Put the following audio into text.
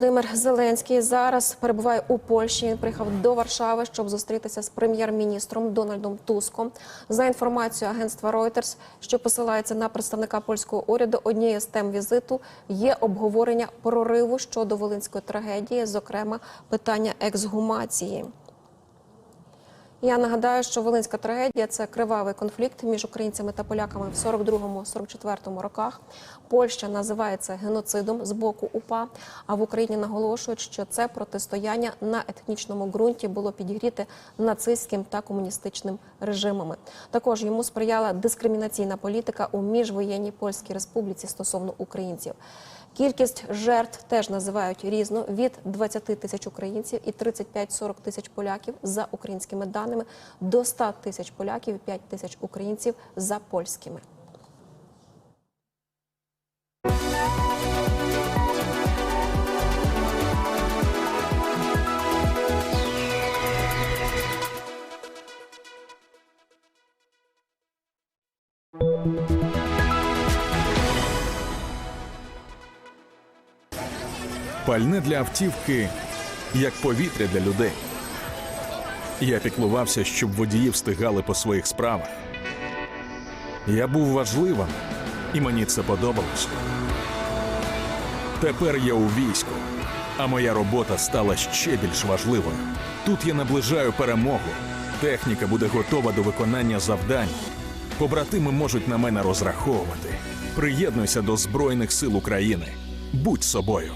Володимир Зеленський зараз перебуває у Польщі. Він приїхав до Варшави, щоб зустрітися з прем'єр-міністром Дональдом Туском. За інформацією агентства Reuters, що посилається на представника польського уряду, однією з тем візиту є обговорення прориву щодо волинської трагедії, зокрема питання ексгумації. Я нагадаю, що Волинська трагедія це кривавий конфлікт між українцями та поляками в 42-44 роках. Польща називає це геноцидом з боку УПА. А в Україні наголошують, що це протистояння на етнічному ґрунті було підігріте нацистським та комуністичним режимами. Також йому сприяла дискримінаційна політика у міжвоєнній польській республіці стосовно українців. Кількість жертв теж називають різно від 20 тисяч українців і 35-40 тисяч поляків за українськими даними до 100 тисяч поляків і 5 тисяч українців за польськими. Пальне для автівки як повітря для людей. Я піклувався, щоб водії встигали по своїх справах. Я був важливим, і мені це подобалось. Тепер я у війську, а моя робота стала ще більш важливою. Тут я наближаю перемогу. Техніка буде готова до виконання завдань. Побратими можуть на мене розраховувати. Приєднуйся до Збройних сил України. Будь собою.